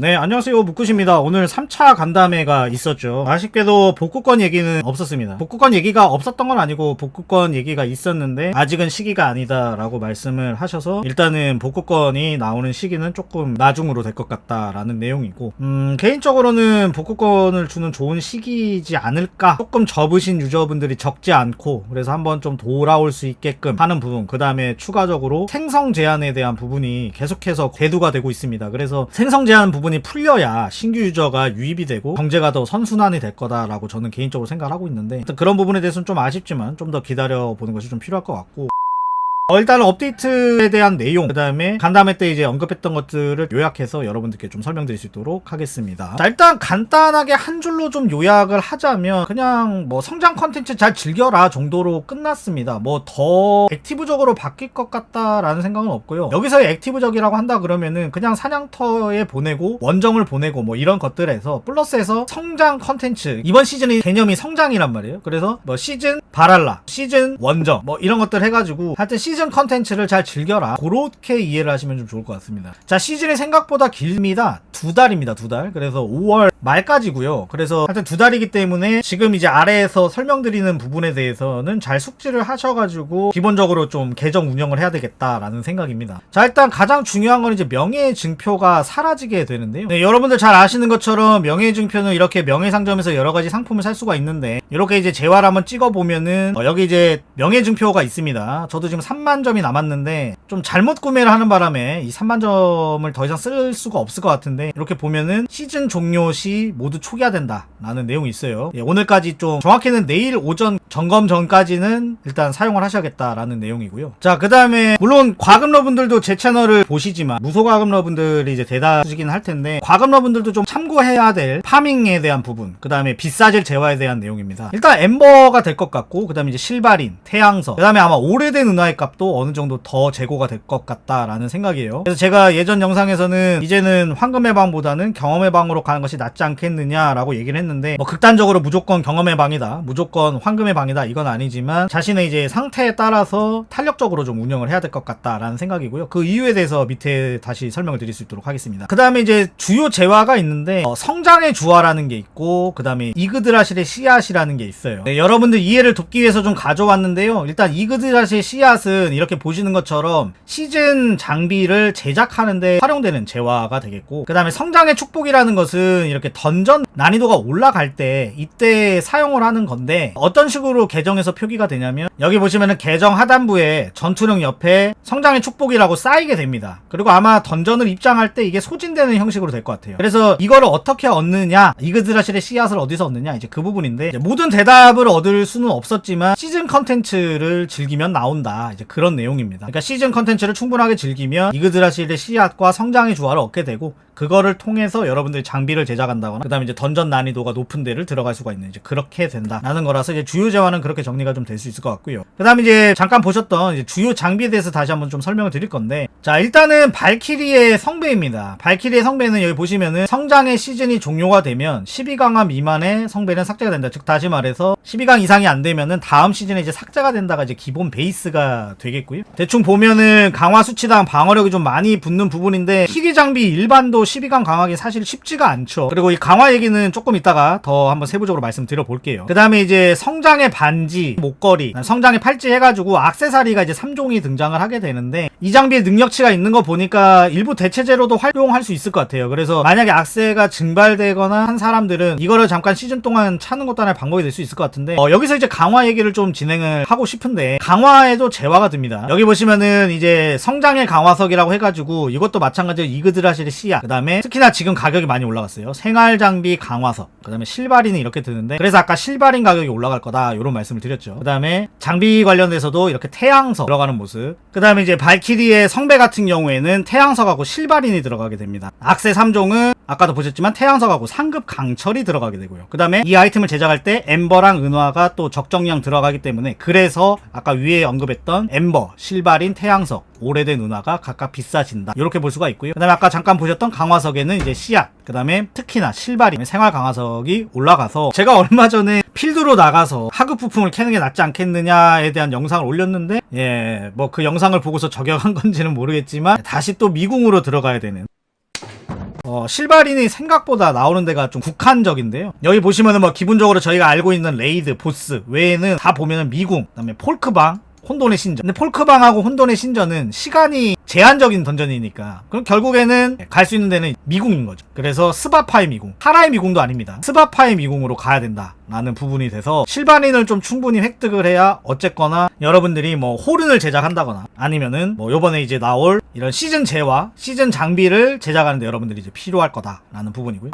네, 안녕하세요. 묵굿입니다. 오늘 3차 간담회가 있었죠. 아쉽게도 복구권 얘기는 없었습니다. 복구권 얘기가 없었던 건 아니고 복구권 얘기가 있었는데 아직은 시기가 아니다라고 말씀을 하셔서 일단은 복구권이 나오는 시기는 조금 나중으로 될 것 같다라는 내용이고 음, 개인적으로는 복구권을 주는 좋은 시기이지 않을까 조금 접으신 유저분들이 적지 않고 그래서 한번 좀 돌아올 수 있게끔 하는 부분 그 다음에 추가적으로 생성 제한에 대한 부분이 계속해서 대두가 되고 있습니다. 그래서 생성 제한 부분 이 풀려야 신규 유저가 유입이 되고 경제가 더 선순환이 될 거다라고 저는 개인적으로 생각을 하고 있는데 그런 부분에 대해서는 좀 아쉽지만 좀 더 기다려 보는 것이 좀 필요할 것 같고 어, 일단은 업데이트에 대한 내용, 그 다음에 간담회 때 이제 언급했던 것들을 요약해서 여러분들께 좀 설명드릴 수 있도록 하겠습니다. 자, 일단 간단하게 한 줄로 좀 요약을 하자면 그냥 뭐 성장 컨텐츠 잘 즐겨라 정도로 끝났습니다. 뭐 더 액티브적으로 바뀔 것 같다라는 생각은 없고요. 여기서 액티브적이라고 한다 그러면은 그냥 사냥터에 보내고 원정을 보내고 뭐 이런 것들에서 플러스해서 성장 컨텐츠 이번 시즌의 개념이 성장이란 말이에요. 그래서 뭐 시즌 바랄라, 시즌 원정 뭐 이런 것들 해가지고 하여튼 시즌 컨텐츠를 잘 즐겨라. 그렇게 이해를 하시면 좀 좋을 것 같습니다. 자 시즌이 생각보다 길입니다. 두 달입니다. 두 달. 그래서 5월 말까지고요. 그래서 하여튼 두 달이기 때문에 지금 이제 아래에서 설명드리는 부분에 대해서는 잘 숙지를 하셔가지고 기본적으로 좀 계정 운영을 해야 되겠다라는 생각입니다. 자 일단 가장 중요한 건 이제 명예 증표가 사라지게 되는데요. 네, 여러분들 잘 아시는 것처럼 명예 증표는 이렇게 명예 상점에서 여러 가지 상품을 살 수가 있는데 이렇게 이제 재화를 한번 찍어 보면은 어, 여기 이제 명예 증표가 있습니다. 저도 지금 3만 점이 남았는데 좀 잘못 구매를 하는 바람에 이 3만 점을 더 이상 쓸 수가 없을 것 같은데 이렇게 보면은 시즌 종료 시 모두 초기화된다 라는 내용이 있어요. 예, 오늘까지 좀 정확히는 내일 오전 점검 전까지는 일단 사용을 하셔야겠다라는 내용이고요. 자, 그 다음에 물론 과금러 분들도 제 채널을 보시지만 무소과금러 분들이 이제 대다수긴 할 텐데 과금러 분들도 좀 참고해야 될 파밍에 대한 부분, 그 다음에 비싸질 재화에 대한 내용입니다. 일단 엠버가 될 것 같고, 그 다음에 이제 실바린, 태양서, 그 다음에 아마 오래된 은하의 값도 어느 정도 더 재고가 될 것 같다라는 생각이에요. 그래서 제가 예전 영상에서는 이제는 황금의 방보다는 경험의 방으로 가는 것이 낫지 않겠느냐라고 얘기를 했는데 뭐 극단적으로 무조건 경험의 방이다, 무조건 황금의 방이다 이건 아니지만 자신의 이제 상태에 따라서 탄력적으로 좀 운영을 해야 될 것 같다라는 생각이고요. 그 이유에 대해서 밑에 다시 설명을 드릴 수 있도록 하겠습니다. 그 다음에 이제 주요 재화가 있는데 어, 성장의 주화라는 게 있고 그 다음에 이그드라실의 씨앗이라는 게 있어요. 네, 여러분들 이해를 돕기 위해서 좀 가져왔는데요. 일단 이그드라실 씨앗은 이렇게 보시는 것처럼 시즌 장비를 제작하는데 활용되는 재화가 되겠고 그 다음에 성장의 축복이라는 것은 이렇게 던전 난이도가 올라갈 때 이때 사용을 하는 건데 어떤 식으로 계정에서 표기가 되냐면 여기 보시면은 계정 하단부에 전투력 옆에 성장의 축복이라고 쌓이게 됩니다. 그리고 아마 던전을 입장할 때 이게 소진되는 형식으로 될 것 같아요. 그래서 이거를 어떻게 얻느냐 이그드라실의 씨앗을 어디서 얻느냐 이제 그 부분인데 모든 대답을 얻을 수는 없었지만 시즌 컨텐츠를 즐기면 나온다 이제 그런 내용입니다. 그러니까 시즌 컨텐츠를 충분하게 즐기면 이그드라실의 씨앗과 성장의 주화를 얻게 되고 그거를 통해서 여러분들이 장비를 제작한다거나 그다음에 이제 던전 난이도가 높은 데를 들어갈 수가 있는 이제 그렇게 된다라는 거라서 이제 주요 재화는 그렇게 정리가 좀 될 수 있을 것 같고요. 그다음에 이제 잠깐 보셨던 이제 주요 장비에 대해서 다시 한번 좀 설명을 드릴 건데 자 일단은 발키리의 성배입니다. 발키리의 성배는 여기 보시면은 성장의 시즌이 종료가 되면 12강화 미만의 성배는 삭제가 된다. 즉 다시 말해서 12강 이상이 안 되면은 다음 시즌에 이제 삭제가 된다가 이제 기본 베이스가 되겠고요. 대충 보면은 강화 수치당 방어력이 좀 많이 붙는 부분인데 희귀 장비 일반도 12강 강화하기 사실 쉽지가 않죠. 그리고 이 강화 얘기는 조금 이따가 더 한번 세부적으로 말씀드려 볼게요. 그 다음에 이제 성장의 반지, 목걸이, 성장의 팔찌 해가지고 악세사리가 이제 3종이 등장을 하게 되는데 이 장비에 능력치가 있는 거 보니까 일부 대체제로도 활용할 수 있을 것 같아요. 그래서 만약에 악세가 증발되거나 한 사람들은 이거를 잠깐 시즌 동안 차는 것도 하나의 방법이 될 수 있을 것 같은데 어, 여기서 이제 강화 얘기를 좀 진행을 하고 싶은데 강화에도 재화가 듭니다. 여기 보시면은 이제 성장의 강화석이라고 해가지고 이것도 마찬가지로 이그드라실의 씨앗 그 다음 에 특히나 지금 가격이 많이 올라갔어요. 생활 장비 강화석 그 다음에 실바린은 이렇게 드는데 그래서 아까 실바린 가격이 올라갈 거다 이런 말씀을 드렸죠. 그 다음에 장비 관련돼서도 이렇게 태양석 들어가는 모습 그 다음에 이제 발키리의 성배 같은 경우에는 태양석하고 실바린이 들어가게 됩니다. 악세 3종은 아까도 보셨지만 태양석하고 상급 강철이 들어가게 되고요. 그 다음에 이 아이템을 제작할 때 엠버랑 은화가 또 적정량 들어가기 때문에 그래서 아까 위에 언급했던 엠버, 실바린, 태양석 오래된 은화가 각각 비싸진다. 이렇게 볼 수가 있고요. 그 다음에 아까 잠깐 보셨던 강화석에는 이제 씨앗, 그 다음에 특히나 실바린, 생활 강화석이 올라가서 제가 얼마 전에 필드로 나가서 하급 부품을 캐는 게 낫지 않겠느냐에 대한 영상을 올렸는데, 예, 뭐 그 영상을 보고서 저격한 건지는 모르겠지만 다시 또 미궁으로 들어가야 되는 어, 실바린이 생각보다 나오는 데가 좀 국한적인데요. 여기 보시면은 뭐 기본적으로 저희가 알고 있는 레이드, 보스 외에는 다 보면은 미궁, 그다음에 폴크방, 혼돈의 신전. 근데 폴크방하고 혼돈의 신전은 시간이 제한적인 던전이니까 그럼 결국에는 갈 수 있는 데는 미궁인 거죠. 그래서 스바파의 미궁, 하라의 미궁도 아닙니다. 스바파의 미궁으로 가야 된다라는 부분이 돼서 실바린을 좀 충분히 획득을 해야 어쨌거나 여러분들이 뭐 호른을 제작한다거나 아니면은 뭐 요번에 이제 나올 이런 시즌 재화, 시즌 장비를 제작하는데 여러분들이 이제 필요할 거다라는 부분이고요.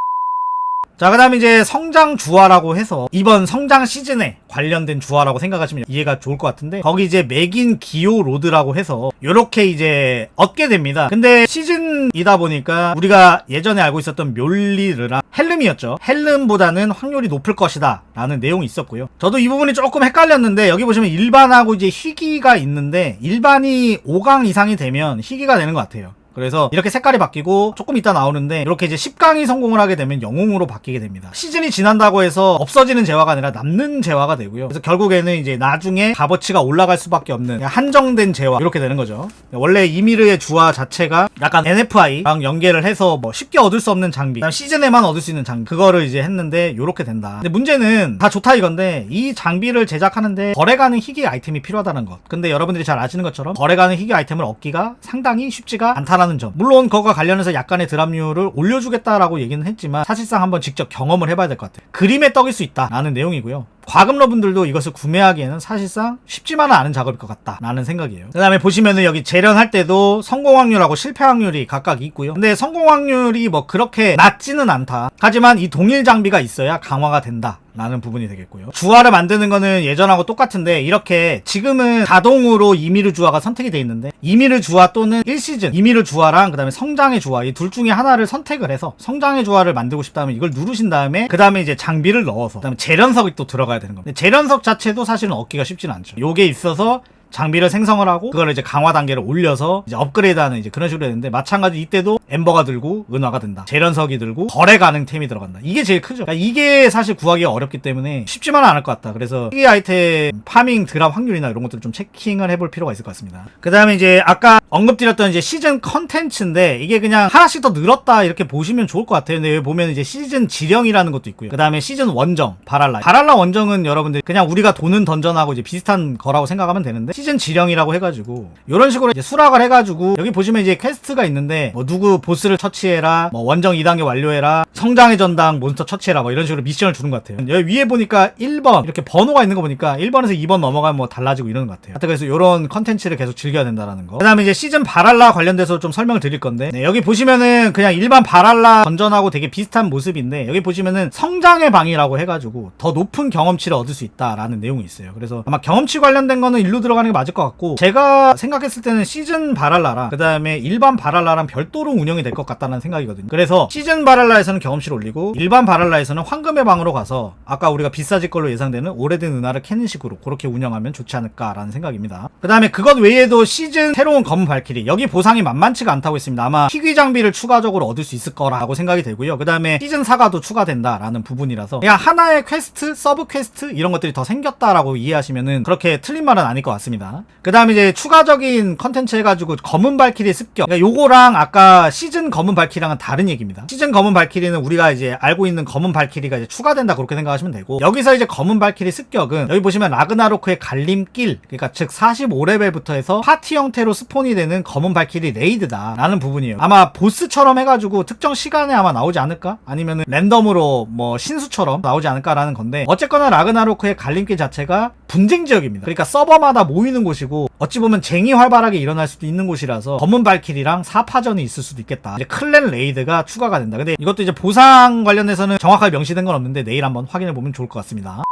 자, 그 다음에 이제 성장 주화라고 해서 이번 성장 시즌에 관련된 주화라고 생각하시면 이해가 좋을 것 같은데 거기 이제 맥인 기호 로드라고 해서 요렇게 이제 얻게 됩니다. 근데 시즌이다 보니까 우리가 예전에 알고 있었던 멸리르랑 헬름이었죠. 헬름보다는 확률이 높을 것이다 라는 내용이 있었고요. 저도 이 부분이 조금 헷갈렸는데 여기 보시면 일반하고 이제 희귀가 있는데 일반이 5강 이상이 되면 희귀가 되는 것 같아요. 그래서 이렇게 색깔이 바뀌고 조금 이따 나오는데 이렇게 이제 10강이 성공을 하게 되면 영웅으로 바뀌게 됩니다. 시즌이 지난다고 해서 없어지는 재화가 아니라 남는 재화가 되고요. 그래서 결국에는 이제 나중에 값어치가 올라갈 수밖에 없는 한정된 재화 이렇게 되는 거죠. 원래 이미르의 주화 자체가 약간 NFI랑 연계를 해서 뭐 쉽게 얻을 수 없는 장비, 시즌에만 얻을 수 있는 장비 그거를 이제 했는데 이렇게 된다. 근데 문제는 다 좋다 이건데 이 장비를 제작하는데 거래가는 희귀 아이템이 필요하다는 것. 근데 여러분들이 잘 아시는 것처럼 거래가는 희귀 아이템을 얻기가 상당히 쉽지가 않다 라는 점. 물론 그거가 관련해서 약간의 드랍률을 올려주겠다라는 얘기는 했지만 사실상 한번 직접 경험을 해봐야 될 것 같아요. 그림의 떡일 수 있다라는 내용이고요. 과금러분들도 이것을 구매하기에는 사실상 쉽지만은 않은 작업일 것 같다라는 생각이에요. 그 다음에 보시면은 여기 재련할 때도 성공 확률하고 실패 확률이 각각 있고요. 근데 성공 확률이 뭐 그렇게 낮지는 않다. 하지만 이 동일 장비가 있어야 강화가 된다. 라는 부분이 되겠고요. 주화를 만드는 거는 예전하고 똑같은데 이렇게 지금은 자동으로 이미르 주화가 선택이 돼 있는데 이미르 주화 또는 1시즌 이미르 주화랑 그다음에 성장의 주화 이 둘 중에 하나를 선택을 해서 성장의 주화를 만들고 싶다면 이걸 누르신 다음에 그다음에 이제 장비를 넣어서 그다음에 재련석이 또 들어가야 되는 겁니다. 재련석 자체도 사실은 얻기가 쉽지는 않죠. 요게 있어서 장비를 생성을 하고 그걸 이제 강화 단계를 올려서 이제 업그레이드하는 이제 그런 식으로 되는데 마찬가지 이때도 엠버가 들고 은화가 된다. 재련석이 들고 거래 가능 템이 들어간다. 이게 제일 크죠. 그러니까 이게 사실 구하기가 어렵기 때문에 쉽지만은 않을 것 같다. 그래서 이 아이템 파밍 드랍 확률이나 이런 것들을 좀 체킹을 해볼 필요가 있을 것 같습니다. 그 다음에 이제 아까 언급드렸던 이제 시즌 컨텐츠인데 이게 그냥 하나씩 더 늘었다 이렇게 보시면 좋을 것 같아요. 근데 여기 보면 이제 시즌 지령이라는 것도 있고요. 그 다음에 시즌 원정 바랄라. 바랄라 원정은 여러분들 그냥 우리가 도는 던전하고 이제 비슷한 거라고 생각하면 되는데 시즌 지령이라고 해가지고 이런 식으로 이제 수락을 해가지고 여기 보시면 이제 퀘스트가 있는데 뭐 누구 보스를 처치해라, 뭐 원정 2단계 완료해라, 성장의 전당 몬스터 처치해라, 뭐 이런 식으로 미션을 주는 것 같아요. 여기 위에 보니까 1번 이렇게 번호가 있는 거 보니까 1번에서 2번 넘어가면 뭐 달라지고 이러는 것 같아요. 하여튼 그래서 이런 컨텐츠를 계속 즐겨야 된다는 거. 그 다음에 이제 시즌 바랄라 관련돼서 좀 설명을 드릴 건데 네, 여기 보시면은 그냥 일반 바랄라 던전하고 되게 비슷한 모습인데 여기 보시면은 성장의 방이라고 해가지고 더 높은 경험치를 얻을 수 있다라는 내용이 있어요. 그래서 아마 경험치 관련된 거는 일로 들어가 는 게 맞을 것 같고 제가 생각했을 때는 시즌 바랄라랑 그 다음에 일반 바랄라랑 별도로 운영이 될 것 같다는 생각이거든요. 그래서 시즌 바랄라에서는 경험치를 올리고 일반 바랄라에서는 황금의 방으로 가서 아까 우리가 비싸질 걸로 예상되는 오래된 은하를 캐는 식으로 그렇게 운영하면 좋지 않을까라는 생각입니다. 그 다음에 그것 외에도 시즌 새로운 검은 발키리 여기 보상이 만만치가 않다고 했습니다. 아마 희귀 장비를 추가적으로 얻을 수 있을 거라고 생각이 되고요. 그 다음에 시즌 4가도 추가된다라는 부분이라서 그냥 하나의 퀘스트, 서브 퀘스트 이런 것들이 더 생겼다라고 이해하시면은 그렇게 틀린 말은 아닐 것 같습니다. 그 다음에 이제 추가적인 컨텐츠 해가지고 검은 발키리 습격. 그러니까 요거랑 아까 시즌 검은 발키리랑은 다른 얘기입니다. 시즌 검은 발키리는 우리가 이제 알고 있는 검은 발키리가 이제 추가된다 그렇게 생각하시면 되고 여기서 이제 검은 발키리 습격은 여기 보시면 라그나로크의 갈림길 그러니까 즉 45레벨부터 해서 파티 형태로 스폰이 되는 검은 발키리 레이드다 라는 부분이에요. 아마 보스처럼 해가지고 특정 시간에 아마 나오지 않을까? 아니면 랜덤으로 뭐 신수처럼 나오지 않을까라는 건데 어쨌거나 라그나로크의 갈림길 자체가 분쟁 지역입니다. 그러니까 서버마다 모 이는 곳이고 어찌 보면 쟁이 활발하게 일어날 수도 있는 곳이라서 검은 발키리랑 사파전이 있을 수도 있겠다. 이제 클랜 레이드가 추가가 된다. 근데 이것도 이제 보상 관련해서는 정확하게 명시된 건 없는데 내일 한번 확인해 보면 좋을 것 같습니다.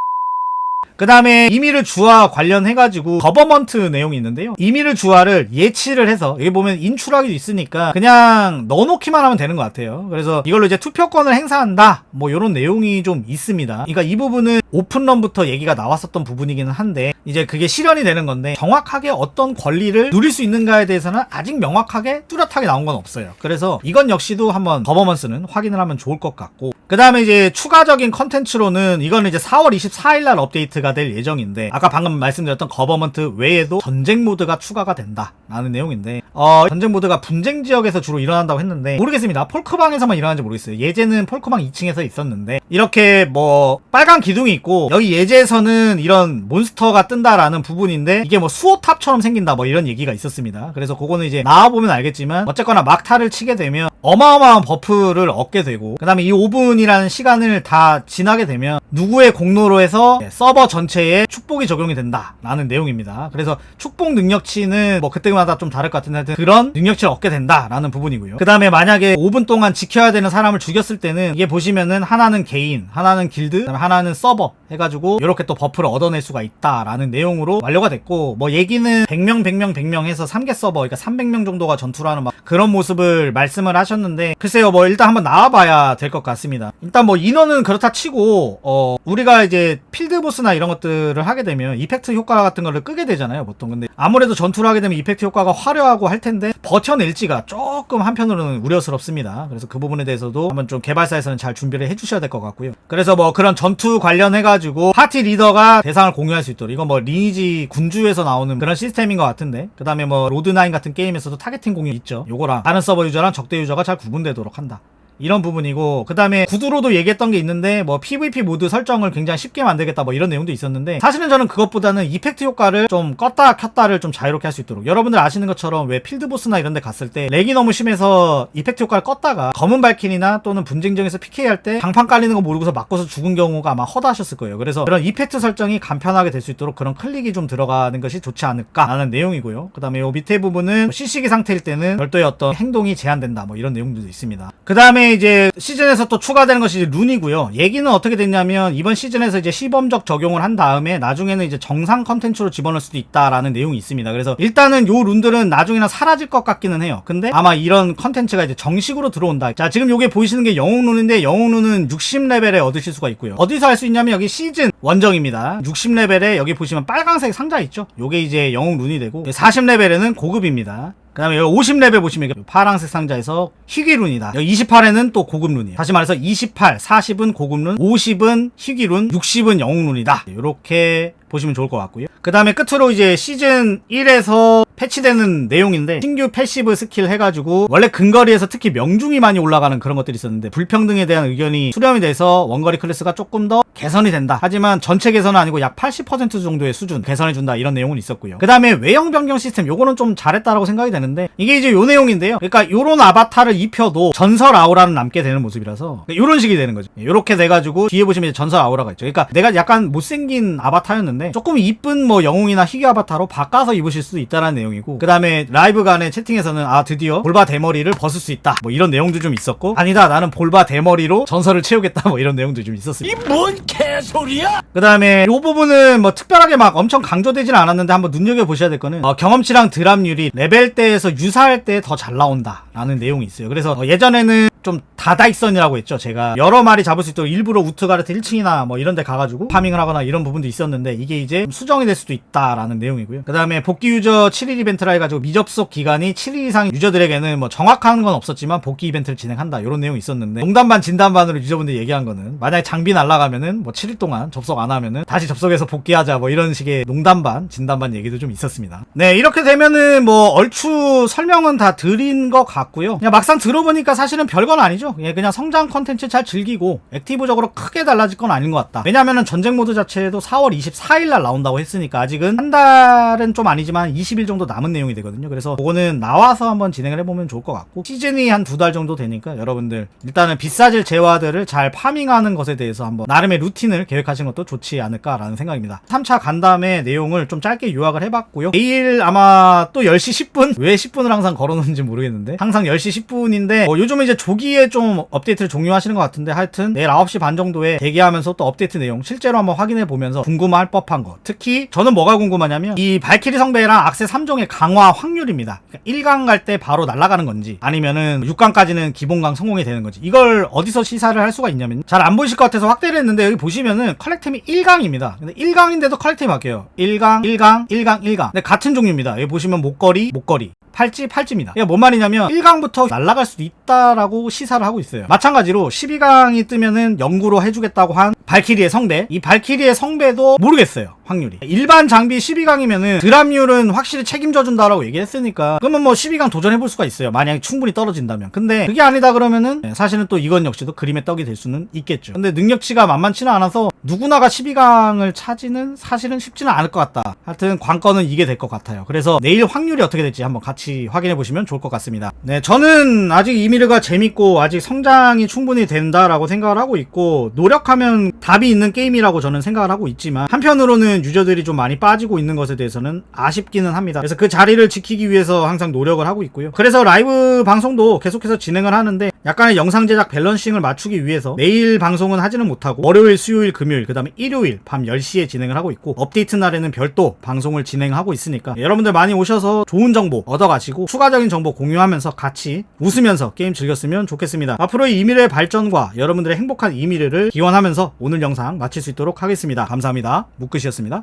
그 다음에 이미르 주화 관련해가지고 거버먼트 내용이 있는데요. 이미르 주화를 예치를 해서 여기 보면 인출하기도 있으니까 그냥 넣어놓기만 하면 되는 것 같아요. 그래서 이걸로 이제 투표권을 행사한다. 뭐 이런 내용이 좀 있습니다. 그러니까 이 부분은 오픈런부터 얘기가 나왔었던 부분이기는 한데 이제 그게 실현이 되는 건데 정확하게 어떤 권리를 누릴 수 있는가에 대해서는 아직 명확하게 뚜렷하게 나온 건 없어요. 그래서 이건 역시도 한번 거버먼스는 확인을 하면 좋을 것 같고 그 다음에 이제 추가적인 컨텐츠로는 이거는 이제 4월 24일 날 업데이트 업데이트가 될 예정인데 아까 방금 말씀드렸던 거버먼트 외에도 전쟁 모드가 추가가 된다라는 내용인데 어 전쟁 모드가 분쟁 지역에서 주로 일어난다고 했는데 모르겠습니다. 폴크방에서만 일어나는지 모르겠어요. 예제는 폴크방 2층에서 있었는데 이렇게 뭐 빨간 기둥이 있고 여기 예제에서는 이런 몬스터가 뜬다라는 부분인데 이게 뭐 수호탑처럼 생긴다 뭐 이런 얘기가 있었습니다. 그래서 그거는 이제 나와보면 알겠지만 어쨌거나 막타를 치게 되면 어마어마한 버프를 얻게 되고 그 다음에 이 5분이라는 시간을 다 지나게 되면 누구의 공로로 해서 서버 전체에 축복이 적용이 된다라는 내용입니다. 그래서 축복 능력치는 뭐 그때마다 좀 다를 것 같은데 하여튼 그런 능력치를 얻게 된다라는 부분이고요. 그 다음에 만약에 5분 동안 지켜야 되는 사람을 죽였을 때는 이게 보시면은 하나는 개인, 하나는 길드, 하나는 서버 해가지고 이렇게 또 버프를 얻어낼 수가 있다라는 내용으로 완료가 됐고 뭐 얘기는 100명, 100명, 100명 해서 3개 서버 그러니까 300명 정도가 전투를 하는 막 그런 모습을 말씀을 하셨는데 글쎄요 뭐 일단 한번 나와봐야 될 것 같습니다. 일단 뭐 인원은 그렇다 치고 어 우리가 이제 필드 보스나 이런 것들을 하게 되면 이펙트 효과 같은 거를 끄게 되잖아요 보통 근데 아무래도 전투를 하게 되면 이펙트 효과가 화려하고 할 텐데 버텨낼지가 조금 한편으로는 우려스럽습니다. 그래서 그 부분에 대해서도 한번 좀 개발사에서는 잘 준비를 해주셔야 될 것 같고요. 그래서 뭐 그런 전투 관련해가지고 파티 리더가 대상을 공유할 수 있도록 이건 뭐 리니지 군주에서 나오는 그런 시스템인 것 같은데 그 다음에 뭐 로드9 같은 게임에서도 타겟팅 공유 있죠. 요거랑 다른 서버 유저랑 적대 유저가 잘 구분되도록 한다. 이런 부분이고 그 다음에 구두로도 얘기했던 게 있는데 뭐 PVP 모드 설정을 굉장히 쉽게 만들겠다 뭐 이런 내용도 있었는데 사실은 저는 그것보다는 이펙트 효과를 좀 껐다 켰다를 좀 자유롭게 할 수 있도록. 여러분들 아시는 것처럼 왜 필드보스나 이런 데 갔을 때 렉이 너무 심해서 이펙트 효과를 껐다가 검은 발킨이나 또는 분쟁정에서 PK 할때 방판 깔리는 거 모르고서 맞고서 죽은 경우가 아마 허다하셨을 거예요. 그래서 그런 이펙트 설정이 간편하게 될 수 있도록 그런 클릭이 좀 들어가는 것이 좋지 않을까 라는 내용이고요. 그 다음에 요 밑에 부분은 CC기 상태일 때는 별도의 어떤 행동이 제한된다 뭐 이런 내용들도 있습니다. 그 다음에 이제 시즌에서 또 추가되는 것이 이제 룬이고요. 얘기는 어떻게 됐냐면 이번 시즌에서 이제 시범적 적용을 한 다음에 나중에는 이제 정상 컨텐츠로 집어넣을 수도 있다라는 내용이 있습니다. 그래서 일단은 요 룬들은 나중에는 사라질 것 같기는 해요. 근데 아마 이런 컨텐츠가 이제 정식으로 들어온다. 자, 지금 요게 보이시는 게 영웅 룬인데 영웅 룬은 60레벨에 얻으실 수가 있고요. 어디서 할 수 있냐면 여기 시즌 원정입니다. 60레벨에 여기 보시면 빨강색 상자 있죠? 요게 이제 영웅 룬이 되고 40레벨에는 고급입니다. 그 다음에 여기 50레벨 보시면 파랑색 상자에서 희귀룬이다. 여기 28에는 또 고급룬이에요. 다시 말해서 28, 40은 고급룬, 50은 희귀룬, 60은 영웅룬이다. 이렇게 보시면 좋을 것 같고요. 그 다음에 끝으로 이제 시즌 1에서 패치되는 내용인데 신규 패시브 스킬 해가지고 원래 근거리에서 특히 명중이 많이 올라가는 그런 것들이 있었는데 불평등에 대한 의견이 수렴이 돼서 원거리 클래스가 조금 더 개선이 된다. 하지만 전체 개선은 아니고 약 80% 정도의 수준 개선해준다 이런 내용은 있었고요. 그 다음에 외형 변경 시스템 요거는 좀 잘했다라고 생각이 되는데 이게 이제 요 내용인데요. 그러니까 요런 아바타를 입혀도 전설 아우라는 남게 되는 모습이라서 요런 식이 되는 거죠. 요렇게 돼가지고 뒤에 보시면 전설 아우라가 있죠. 그러니까 내가 약간 못생긴 아바타였는데 조금 이쁜 뭐 영웅이나 희귀 아바타로 바꿔서 입으실 수도 있다라는 내용이고 그 다음에 라이브 간의 채팅에서는 아 드디어 볼바 대머리를 벗을 수 있다 뭐 이런 내용도 좀 있었고 아니다 나는 볼바 대머리로 전설을 채우겠다 뭐 이런 내용도 좀 있었습니다. 뭔 개소리야? 그 다음에 이 부분은 뭐 특별하게 막 엄청 강조되진 않았는데 한번 눈여겨보셔야 될 거는 어, 경험치랑 드랍률이 레벨대에서 유사할 때 더 잘 나온다 라는 내용이 있어요 그래서 어, 예전에는 좀 다다익선이라고 했죠. 제가 여러 마리 잡을 수 있도록 일부러 우트가르트 1층이나 뭐 이런 데 가가지고 파밍을 하거나 이런 부분도 있었는데 이게 이제 좀 수정이 될 수도 있다라는 내용이고요. 그 다음에 복귀 유저 7일 이벤트라 해가지고 미접속 기간이 7일 이상 유저들에게는 뭐 정확한 건 없었지만 복귀 이벤트를 진행한다. 이런 내용이 있었는데 농담반 진담반으로 유저분들이 얘기한 거는 만약에 장비 날라가면은 뭐 7일 동안 접속 안 하면은 다시 접속해서 복귀하자 뭐 이런 식의 농담반 진담반 얘기도 좀 있었습니다. 네 이렇게 되면은 뭐 얼추 설명은 다 드린 것 같고요. 그냥 막상 들어보니까 사실은 별건 아니죠. 예, 그냥 성장 컨텐츠 잘 즐기고 액티브적으로 크게 달라질 건 아닌 것 같다. 왜냐면은 전쟁 모드 자체도 4월 24일 날 나온다고 했으니까 아직은 한 달은 좀 아니지만 20일 정도 남은 내용이 되거든요. 그래서 그거는 나와서 한번 진행을 해보면 좋을 것 같고 시즌이 한 두 달 정도 되니까 여러분들 일단은 비싸질 재화들을 잘 파밍하는 것에 대해서 한번 나름의 루틴을 계획하시는 것도 좋지 않을까라는 생각입니다. 3차 간담회 내용을 좀 짧게 요약을 해봤고요. 내일 아마 또 10시 10분? 왜 10분을 항상 걸어놓는지 모르겠는데 항상 10시 10분인데 어, 요즘은 이제 조기 에 좀 업데이트를 종료하시는 것 같은데 하여튼 내일 9시 반 정도에 대기하면서 또 업데이트 내용 실제로 한번 확인해 보면서 궁금할 법한 거 특히 저는 뭐가 궁금하냐면 이 발키리 성배랑 악세 3종의 강화 확률입니다. 그러니까 1강 갈 때 바로 날아가는 건지 아니면은 6강까지는 기본강 성공이 되는 건지 이걸 어디서 시사를 할 수가 있냐면 잘 안 보이실 것 같아서 확대를 했는데 여기 보시면은 컬렉템이 1강입니다. 근데 1강인데도 컬렉템이 바뀌어요. 1강 1강 1강 1강. 근데 같은 종류입니다. 여기 보시면 목걸이 목걸이 팔찌 팔찌입니다. 이게 뭔 말이냐면 1강부터 날아갈 수도 있다라고 시사를 하고 있어요. 마찬가지로 12강이 뜨면은 연구로 해주겠다고 한 발키리의 성배. 이 발키리의 성배도 모르겠어요. 확률이. 일반 장비 12강이면은 드랍률은 확실히 책임져준다라고 얘기했으니까 그러면 뭐 12강 도전해볼 수가 있어요. 만약에 충분히 떨어진다면. 근데 그게 아니다 그러면은 네, 사실은 또 이건 역시도 그림의 떡이 될 수는 있겠죠. 근데 능력치가 만만치는 않아서 누구나가 12강을 차지는 사실은 쉽지는 않을 것 같다. 하여튼 관건은 이게 될 것 같아요. 그래서 내일 확률이 어떻게 될지 한번 같이 확인해 보시면 좋을 것 같습니다. 네, 저는 아직 이미르가 재밌고 아직 성장이 충분히 된다라고 생각을 하고 있고 노력하면 답이 있는 게임이라고 저는 생각을 하고 있지만 한편으로는 유저들이 좀 많이 빠지고 있는 것에 대해서는 아쉽기는 합니다. 그래서 그 자리를 지키기 위해서 항상 노력을 하고 있고요. 그래서 라이브 방송도 계속해서 진행을 하는데 약간의 영상 제작 밸런싱을 맞추기 위해서 매일 방송은 하지는 못하고 월요일, 수요일, 금요일, 그 다음에 일요일 밤 10시에 진행을 하고 있고 업데이트 날에는 별도 방송을 진행하고 있으니까 여러분들 많이 오셔서 좋은 정보 얻어가 시고 추가적인 정보 공유하면서 같이 웃으면서 게임 즐겼으면 좋겠습니다. 앞으로의 이미래의 발전과 여러분들의 행복한 이미래를 기원하면서 오늘 영상 마칠 수 있도록 하겠습니다. 감사합니다. 묵끝이었습니다.